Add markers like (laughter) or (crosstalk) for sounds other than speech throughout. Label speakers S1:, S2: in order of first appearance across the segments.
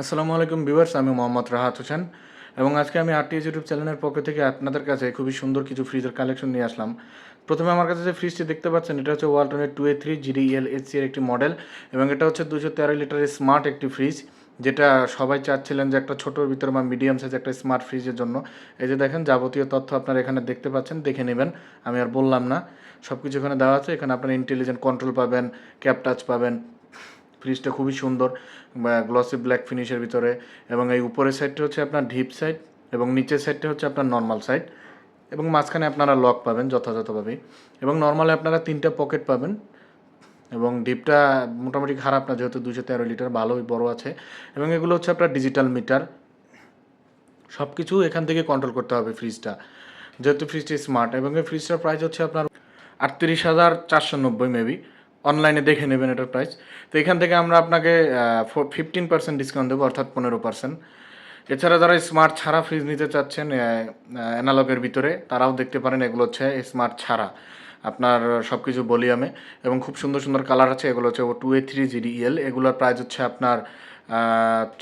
S1: আসসালামু আলাইকুম ভিউয়ার্স, আমি মোহাম্মদ রাহাত হোসেন এবং আজকে আমি আরটিএস ইউটিউব চ্যানেলের পক্ষ থেকে আপনাদের কাছে খুবই সুন্দর কিছু ফ্রিজের কালেকশন নিয়ে আসলাম। প্রথমে আমার কাছে যে ফ্রিজটি দেখতে পাচ্ছেন, এটা হচ্ছে ওয়ালটনের two A three GDL AC এর একটি মডেল এবং এটা হচ্ছে দুশো তেরো লিটারের স্মার্ট একটি ফ্রিজ যেটা সবাই চাচ্ছিলেন যে একটা ছোটোর ভিতরে বা মিডিয়াম সাইজ একটা স্মার্ট ফ্রিজের জন্য। এই যে দেখেন, যাবতীয় তথ্য আপনারা এখানে দেখতে পাচ্ছেন, দেখে নেবেন, আমি আর বললাম না। সব কিছু এখানে দেওয়া আছে, এখানে আপনারা ইন্টেলিজেন্ট কন্ট্রোল পাবেন ক্যাপ টাচ পাবেন ফ্রিজটা খুবই সুন্দর গ্লসি ব্ল্যাক ফিনিশের ভিতরে, এবং এই উপরের সাইডটা হচ্ছে আপনার ঢিপ সাইড এবং নিচের সাইডটা হচ্ছে আপনার নর্মাল সাইড এবং মাঝখানে আপনারা লক পাবেন যথাযথভাবে এবং নর্মালে আপনারা তিনটা পকেট পাবেন, এবং ডিপটা মোটামুটি খারাপ না, যেহেতু দুশো তেরো লিটার ভালোই বড় আছে, এবং এগুলো হচ্ছে আপনার ডিজিটাল মিটার সব কিছু এখান থেকে কন্ট্রোল করতে হবে ফ্রিজটা যেহেতু ফ্রিজটি স্মার্ট এবং এই ফ্রিজটার প্রাইস হচ্ছে আপনার আটত্রিশ হাজার চারশো নব্বই মেবি অনলাইনে দেখে নেবেন এটার প্রাইস তো এখান থেকে আমরা আপনাকে ফিফটিন পার্সেন্ট ডিসকাউন্ট দেবো, অর্থাৎ পনেরো পার্সেন্ট এছাড়া যারা স্মার্ট ছাড়া ফ্রিজ নিতে চাচ্ছেন অ্যানালগের ভিতরে, তারাও দেখতে পারেন এগুলো হচ্ছে স্মার্ট ছাড়া। আপনার সব কিছু ভলিউমে এবং খুব সুন্দর সুন্দর কালার আছে, এগুলো হচ্ছে টু এ থ্রি জিডিএল এগুলোর প্রাইস হচ্ছে আপনার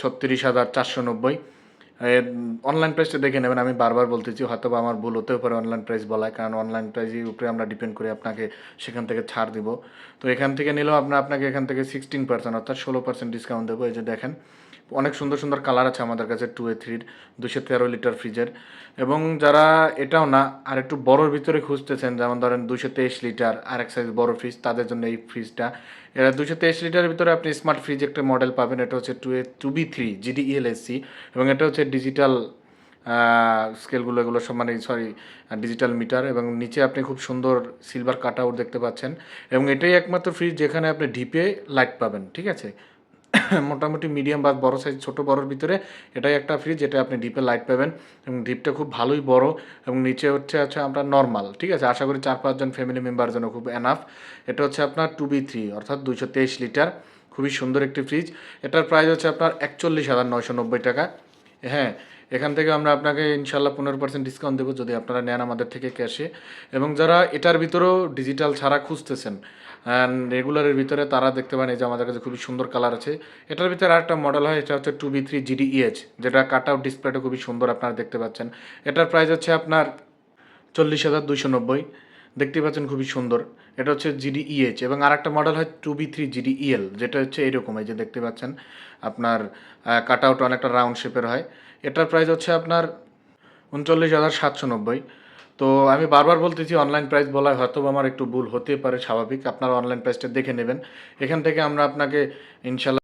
S1: ছত্রিশ হাজার চারশো নব্বই। অনলাইন প্রাইসটা দেখে নেবেন। আমি বারবার বলতেছি হয়তো বা আমার ভুল হতেও পারে অনলাইন প্রাইস বলায়, কারণ অনলাইন প্রাইসের উপরে আমরা ডিপেন্ড করে আপনাকে সেখান থেকে ছাড় দিব। তো এখান থেকে নিলেও আমরা আপনাকে এখান থেকে সিক্সটিন পার্সেন্ট অর্থাৎ ষোলো পার্সেন্ট ডিসকাউন্ট দেবো। এই যে দেখেন অনেক সুন্দর সুন্দর কালার আছে আমাদের কাছে টু এ থ্রির দুশো তেরো লিটার ফ্রিজের এবং যারা এটাও না, আর একটু বড়োর ভিতরে খুঁজতেছেন, যেমন ধরেন দুশো তেইশ লিটার আর এক সাইজ বড় ফ্রিজ তাদের জন্য এই ফ্রিজটা এরা দুশো তেইশ লিটারের ভিতরে আপনি স্মার্ট ফ্রিজ একটা মডেল পাবেন, এটা হচ্ছে two A two B three GDLSC এবং এটা হচ্ছে ডিজিটাল স্কেলগুলো এগুলো সব মানে সরি ডিজিটাল মিটার এবং নিচে আপনি খুব সুন্দর সিলভার কাট আউট দেখতে পাচ্ছেন। এবং এটাই একমাত্র ফ্রিজ যেখানে আপনি ডিপে লাইট পাবেন, ঠিক আছে? (coughs) মোটামুটি মিডিয়াম বা বড় সাইজ ছোটো বড়োর ভিতরে এটাই একটা ফ্রিজ যেটা আপনি ডিপে লাইট পাবেন এবং ডিপটা খুব ভালোই বড় এবং নিচে হচ্ছে, আছে আমরা নর্মাল ঠিক আছে? আশা করি চার পাঁচজন ফ্যামিলি মেম্বার জন্য খুব এনাফ এটা হচ্ছে আপনার টু বি থ্রি অর্থাৎ দুশো তেইশ লিটার খুবই সুন্দর একটি ফ্রিজ এটার প্রাইস হচ্ছে আপনার একচল্লিশ হাজার নয়শো নব্বই টাকা। হ্যাঁ এখান থেকে আমরা আপনাকে ইনশাল্লাহ পনেরো পার্সেন্ট ডিসকাউন্ট দেবো যদি আপনারা নেন আমাদের থেকে ক্যাশে এবং যারা এটার ভিতরেও ডিজিটাল ছাড়া খুঁজতেছেন অ্যান্ড রেগুলারের ভিতরে তারা দেখতে পান এই যে আমাদের কাছে খুবই সুন্দর কালার আছে। এটার ভিতরে আরেকটা মডেল হয়, এটা হচ্ছে টু বি থ্রি জিডিইএচ যেটা কাট আউট ডিসপ্লেটা খুবই সুন্দর আপনারা দেখতে পাচ্ছেন। এটার প্রাইস হচ্ছে আপনার চল্লিশ হাজার দুশো নব্বই। দেখতে পাচ্ছেন খুবই সুন্দর। এটা হচ্ছে জিডি ইএইচ এবং আরেকটা মডেল হয় two B three GD EL যেটা হচ্ছে এইরকম এই যে দেখতে পাচ্ছেন আপনার কাট আউট অনেকটা রাউন্ড শেপের হয়। এটার প্রাইস হচ্ছে আপনার উনচল্লিশ হাজার সাতশো নব্বই। তো আমি বারবার বলতেছি অনলাইন প্রাইস বলায় হয়তো আমার একটু ভুল হতে পারে, স্বাভাবিক। আপনারা অনলাইন প্রাইসটা দেখে নেবেন। এখান থেকে আমরা আপনাকে ইনশাল্লাহ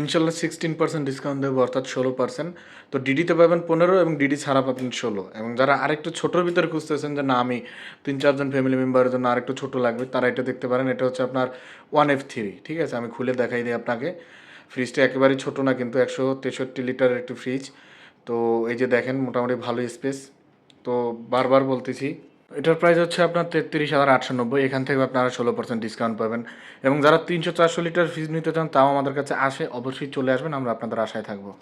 S1: ইনশাল্লাহ সিক্সটিন পার্সেন্ট ডিসকাউন্ট দেবো, অর্থাৎ ষোলো পার্সেন্ট তো ডিডিতে পাবেন পনেরো এবং ডিডি ছাড়া পাবেন ষোলো। এবং যারা আরেকটু ছোটোর ভিতরে খুঁজতেছেন যে না, আমি তিন, চারজন ফ্যামিলি মেম্বারের জন্য আরেকটু ছোটো লাগবে, তারা এটা দেখতে পারেন। এটা হচ্ছে আপনার ওয়ান এফ থ্রি ঠিক আছে? আমি খুলে দেখাই দিই আপনাকে। ফ্রিজটা একেবারেই ছোটো না, কিন্তু একশো তেষট্টি লিটারের একটি ফ্রিজ তো এই যে দেখেন, মোটামুটি ভালো স্পেস তো বারবার বলতেছি এটার প্রাইস হচ্ছে আপনার তেত্রিশ হাজার আটশো নব্বই, এখান থেকে আপনারা ষোলো পার্সেন্ট ডিসকাউন্ট পাবেন। এবং যারা তিনশো চারশো লিটার ফ্রিজ নিতে চান, তাও আমাদের কাছে আসে, অবশ্যই চলে আসবেন, আমরা আপনাদের আশায় থাকব।